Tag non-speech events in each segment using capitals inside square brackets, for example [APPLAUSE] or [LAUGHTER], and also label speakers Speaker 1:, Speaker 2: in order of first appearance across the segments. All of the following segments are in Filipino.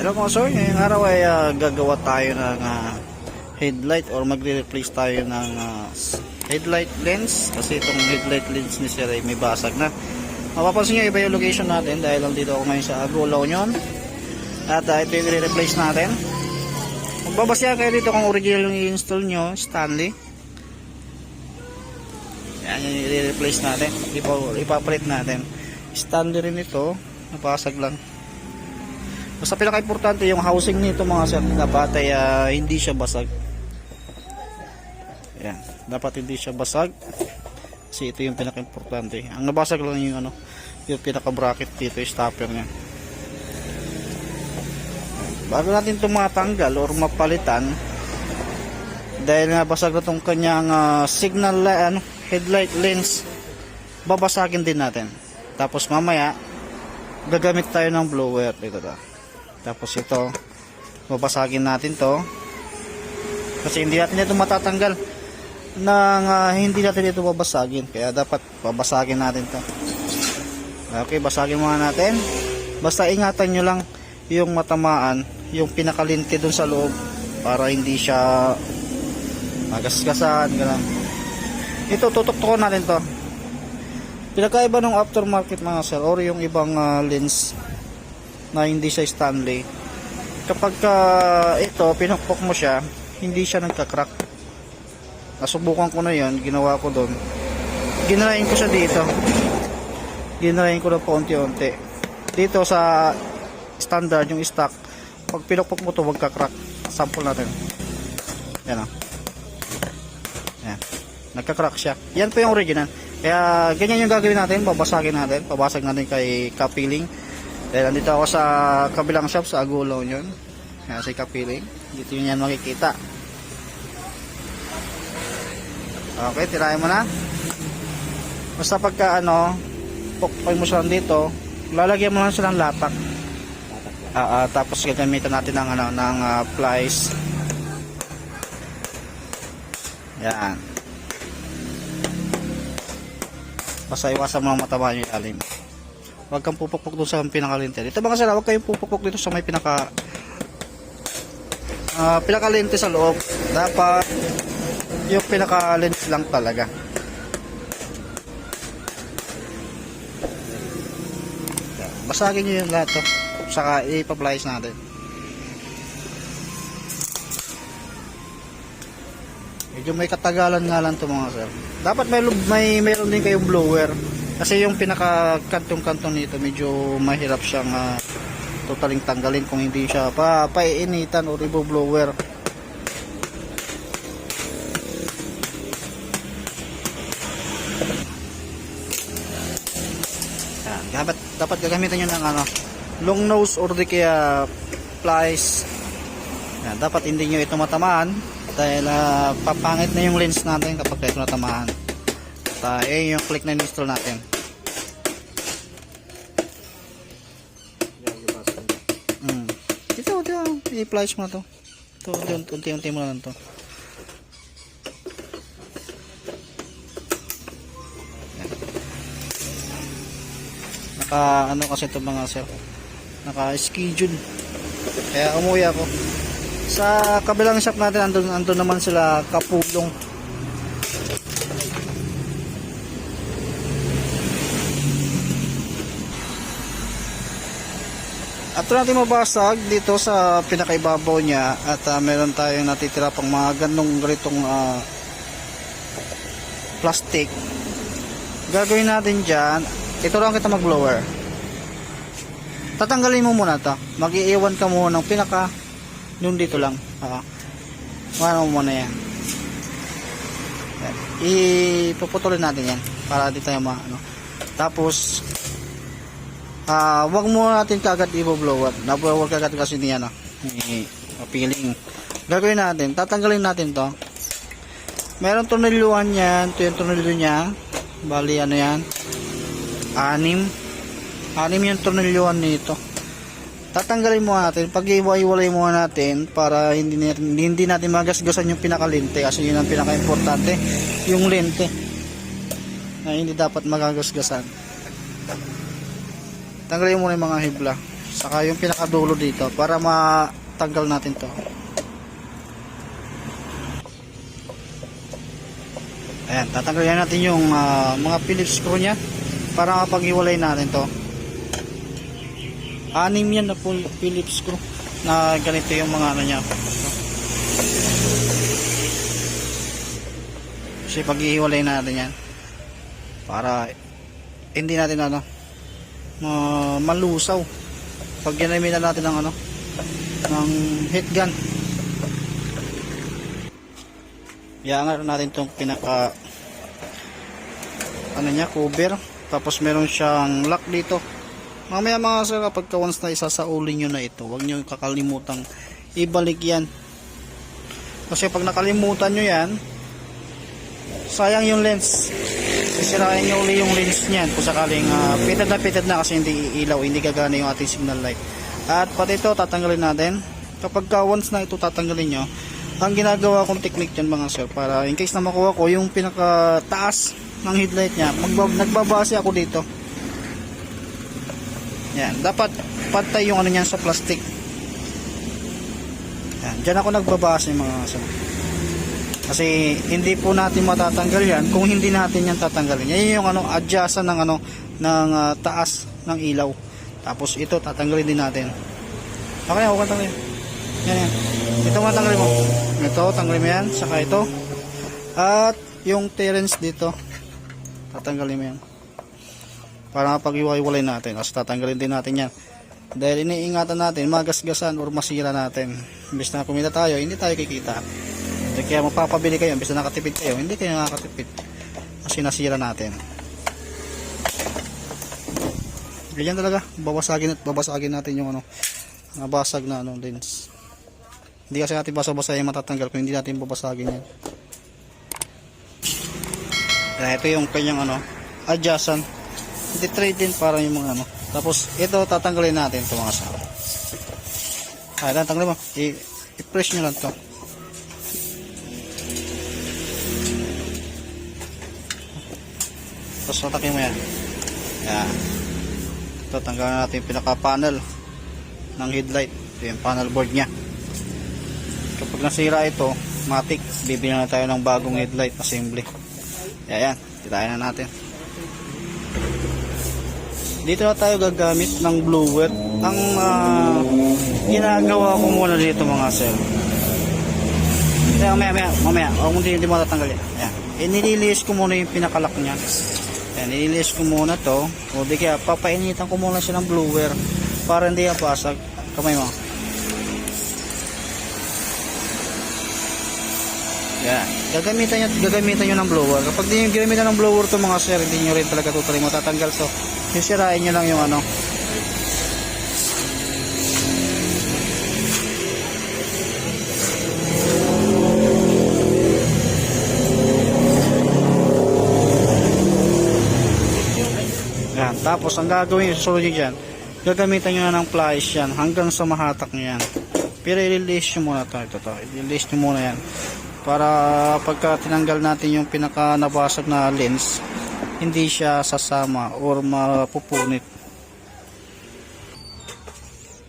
Speaker 1: Hello mga sir, ngayong araw ay ah, gagawa tayo ng ah, headlight or magre-replace tayo ng s- headlight lens kasi itong headlight lens ni sir ay may basag na. Mapapansin nyo iba yung location natin dahil nandito ako ngayon sa Agulaw Union at ah, ito yung i-replace natin. Magbabasya kayo dito kung original yung i-install nyo, Stanley. Yan yung i-replace natin, ipa, ipapalit natin. Stanley rin ito, napasag lang. Basta pinaka-importante yung housing nito mga sir, dapat ay ah, hindi siya basag. Yan, dapat hindi siya basag. Kasi ito yung pinaka-importante. Ang nabasag lang yung ano, yung pinaka-bracket dito, yung stopper niya. Bago natin ito matanggal or mapalitan, dahil nga basag na itong kanyang ah, signal li- ano, headlight lens, babasagin din natin. Tapos mamaya, gagamit tayo ng blower. Ito to. Tapos ito, babasagin natin to. Kasi hindi natin ito matatanggal nang ah, hindi natin ito babasagin. Kaya dapat babasagin natin to. Okay, basagin muna natin. Basta ingatan nyo lang yung matamaan, yung pinakalinti dun sa loob para hindi siya magasgasan, ganun. Ito, tutuktukan natin to. Pinakaiba ng aftermarket mga sir or yung ibang ah, lens na hindi siya Stanley. Kapag ka ito, pinukpok mo siya, hindi siya nagka-crack. Nasubukan ko na yon ginawa ko doon. Ginrain ko siya dito. Ginrain ko na po unti-unti. Dito sa standard, yung stock, pag pinukpok mo to magka-crack. Sample natin. Yan o. Yan. Nagka-crack siya. Yan po yung original. Kaya ganyan yung gagawin natin, babasagin natin, pabasag natin kay Kapiling. Dahil nandito ako sa kabilang shop sa Agulaw yun. Kaya si Kapiling. Dito yun yan makikita. Okay, tirahin mo na. Basta pagka ano, pukpay mo siya dito, lalagyan mo lang siya ng lapak. Ah, ah, tapos gagamitan natin ng ano ng ah, plies. Yan. Basta iwasan mo ang mataba yung ilalim. Huwag kang pupukpok doon sa pinakalinte. Dito mga sila, huwag kayong pupukpok dito sa may pinaka ah pinakalinte sa loob. Dapat yung pinaka-lens lang talaga. Basagin nyo yung lahat to. Saka ipa-plies natin. Medyo may katagalan nga lang to mga sir. Dapat may, may meron din kayong blower. Kasi yung pinaka kantong-kantong nito medyo mahirap siyang ah, totaling tanggalin kung hindi siya pa paiinitan o ribo blower. Dapat dapat gagamitan niyo ng ano, long nose or di kaya plies. Yan, dapat hindi niyo ito matamaan dahil ah, papangit na yung lens natin kapag ito natamaan. Uh, yung click na install natin. Mm. Dito, dito, i-plies mo na to. Ito, unti-unti mo na lang to. naka ano kasi ito mga sir naka schedule kaya umuwi ako sa kabilang shop natin andun, andun naman sila kapulong at natin mabasag dito sa pinakaibabaw niya at ah, meron tayong natitira pang mga ganong ganitong ah, plastic. Gagawin natin dyan ito lang kita mag blower tatanggalin mo muna to. Mag-iiwan ka muna ng pinaka yung dito lang. Uh, ano mo muna yan. Yan. Ipuputulin natin yan para di tayo ma ano. tapos ah wag mo natin kagad i-blower na-blower kagad kasi niya no feeling gagawin natin tatanggalin natin to. Meron tornilyoan yan. Ito yung tornilyo niya. Bali ano yan? Anim. Anim yung tornilyoan nito. Tatanggalin mo natin. Pag iwalay mo natin para hindi, hindi natin magasgasan yung pinakalente kasi yun ang pinaka-importante yung lente na hindi dapat magagasgasan tanggalin mo na yung mga hibla Saka yung pinakadulo dito para matanggal natin to. Ayan, tatanggalin natin yung ah, mga Phillips screw niya para mapaghiwalay natin to. Anim yan na Phillips screw na ganito yung mga ano niya. Kasi paghihiwalay natin yan para hindi natin ano ma- malusaw. Pag ginamitan natin ng ano ng heat gun iangat natin itong pinaka ano niya cover. Tapos meron siyang lock dito. Mamaya mga sir kapag ka once na isasauli nyo na ito huwag nyo kakalimutang ibalik yan. Kasi pag nakalimutan nyo yan sayang yung lens sisirain nyo uli yung lens niyan kung sakaling uh, pitad na pitad na kasi hindi ilaw hindi gagana yung ating signal light. At pati ito tatanggalin natin. Kapag ka once na ito tatanggalin nyo ang ginagawa kong technique dyan mga sir para in case na makuha ko yung pinaka taas ng headlight niya magbab nagbabase ako dito. Yan dapat pantay yung ano niyan sa plastic. Yan dyan ako nagbabase mga sir kasi hindi po natin matatanggal yan kung hindi natin yan tatanggalin. Yan yung ano adjustan ng ano ng ah, taas ng ilaw. Tapos ito tatanggalin din natin. Okay, okay tanggalin. Yan yan. Ito matanggalin mo. Ito tanggalin mo yan saka ito. At yung clearance dito tatanggalin mo yan. Para mapag-iwalay natin. Tapos tatanggalin din natin yan. Dahil iniingatan natin, magasgasan or masira natin. Imbes na kumita tayo, hindi tayo kikita. Hindi kaya mapapabili kayo, imbes na nakatipid kayo, hindi kayo nakakatipid. Kasi nasira natin. Ganyan talaga, babasagin at babasagin natin yung ano, nabasag na ano lens. Hindi kasi natin basa-basa yung matatanggal kung hindi natin babasagin yan. Kaya ito yung kanyang ano, adjustan. Hindi trade din para yung mga ano. Tapos ito tatanggalin natin ito mga sa. Ah, tanggalin mo. I-press nyo lang to. Tapos natakin mo yan. Yan. Ito, tanggalan natin yung pinaka-panel ng headlight. Ito yung panel board niya. Kapag nasira ito, matik, bibili na tayo ng bagong headlight assembly. Yan, yan. Tirayan na natin. Dito na tayo gagamit ng blower. Ang ah, ginagawa ko muna dito mga sir. Kaya mamaya, mamaya, mamaya. Huwag mo hindi, hindi mo tatanggal yan. Ayan. Inililis ko muna yung pinakalak niya. Ayan, nililis ko muna to. O di kaya, papainitan ko muna siya ng blower para hindi yan pasag. Kamay mo. Yan. Gagamitan nyo, gagamitan nyo ng blower. Kapag di nyo ginamitan ng blower to mga sir, hindi nyo rin talaga totally matatanggal to. Sisirain nyo lang yung ano. Yan. Tapos, ang gagawin, susunod nyo dyan, gagamitan nyo na ng pliers yan hanggang sa mahatak nyo yan. Pero i-release nyo muna to. Ito to. I-release nyo muna yan. Para pagka tinanggal natin yung pinaka nabasag na lens, hindi siya sasama or mapupunit.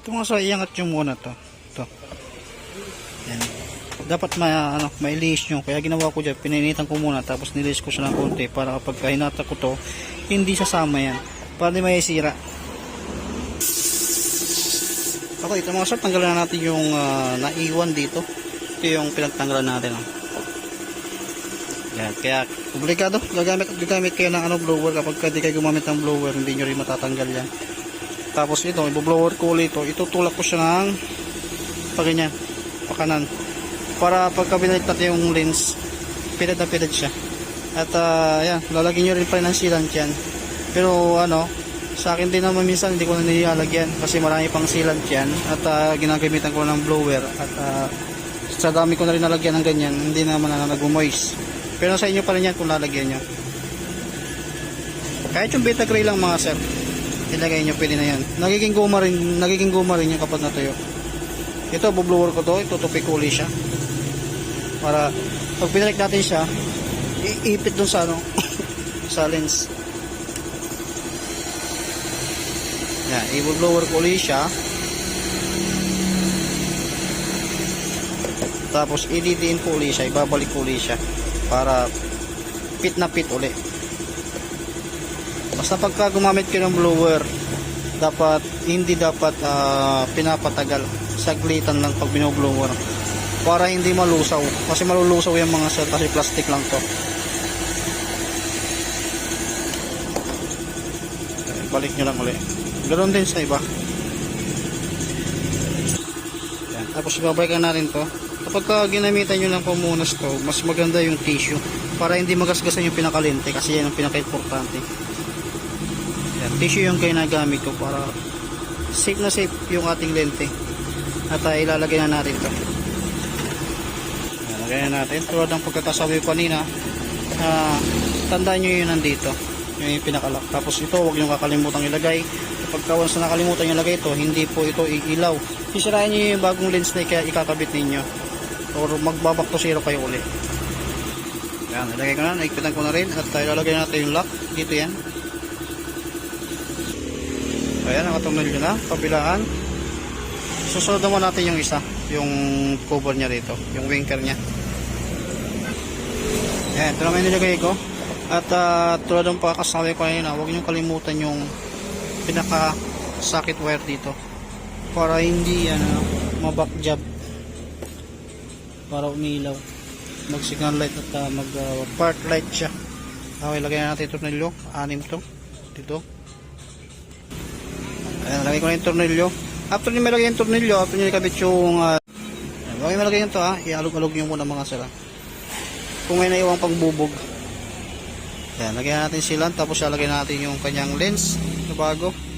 Speaker 1: Ito nga sa iangat nyo muna to. Ito. Yan. Dapat ma, ano, ma-release nyo. Kaya ginawa ko dyan, pininitan ko muna tapos nilist ko siya ng konti para kapag hinata ko to, hindi sasama yan. Para di may sira. Ako, ito mga sir, tanggalan na natin yung ah, naiwan dito. Ito yung pinagtanggalan natin. Oh. Yan, kaya komplikado. Gagamit, gagamit kayo ng ano, blower kapag hindi kayo gumamit ng blower, hindi nyo rin matatanggal yan. Tapos ito, i-blower ko ulit ito. Itutulak ko siya ng pa ganyan, pa kanan. Para pagka binalik natin yung lens, pilad na pilad siya. At ah, yan, lalagyan nyo rin pa rin ng sealant yan. Pero ano, sa akin din naman minsan hindi ko na nilalagyan kasi marami pang sealant yan. At ah, ginagamitan ko ng blower at ah, sa dami ko na rin nalagyan ng ganyan hindi naman na nag-moist. Pero sa inyo pa rin yan kung lalagyan nyo. Kahit yung beta gray lang mga sir ilagay nyo pwede na yan. Nagiging guma rin, nagiging guma rin yung kapag natuyo. Ito bublower ko to itutupi ko uli siya. Para pag binalik natin siya iipit dun sa ano [COUGHS] sa lens Yan, i-blower ko ulit siya. Tapos ididiin ko ulit siya, ibabalik ko ulit siya para pit na pit ulit. Basta pagka gumamit kayo ng blower, dapat hindi dapat ah, pinapatagal. Saglitan lang pag binoblower para hindi malusaw. Kasi malulusaw yung mga cell kasi plastic lang to. Balik nyo lang ulit. Ganoon din sa iba. Yan. Tapos babalikan natin to. Kapag ka ginamitan nyo ng pamunas to, mas maganda yung tissue. Para hindi magasgasan yung pinakalente kasi yan ang pinaka-importante. Yan. Tissue yung ginagamit ko para safe na safe yung ating lente. At uh, ilalagay na natin to. Yan, Lagay na natin. Tulad ng pagkakasabi ko kanina, ah, tandaan nyo yun nandito. Yun yung pinakalak. Tapos ito, huwag nyo kakalimutan ilagay. Kapag ka once na nakalimutan nyo ilagay ito, hindi po ito iilaw. Sisirain nyo yung bagong lens na ika- ikakabit ninyo. Or magbabak to zero kayo uli. Yan, ilagay ko na. Naigpitan ko na rin. At uh, ilalagay natin yung lock. Dito yan. Ayan, nakatumil na. Kabilaan. Susunod naman natin yung isa. Yung cover niya dito. Yung winker niya. Ayan, ito naman yung nilagay ko. At uh, tulad ng pagkasabi ko kanina, huwag niyong kalimutan yung pinaka socket wire dito. Para hindi ano, mabak job. Para umilaw. Mag signal light at uh, mag uh, part light siya. Okay, lagyan na natin tornilyo. Anim to. Dito. Ayan, lagay ko na yung tornilyo. After nyo malagay yung tornilyo, after nyo ikabit yung uh, nyo malagay yung to ha, ialog-alog nyo muna mga sila. Kung may naiwang pagbubog. Ayan, lagyan natin silan, tapos lalagyan natin yung kanyang lens na bago.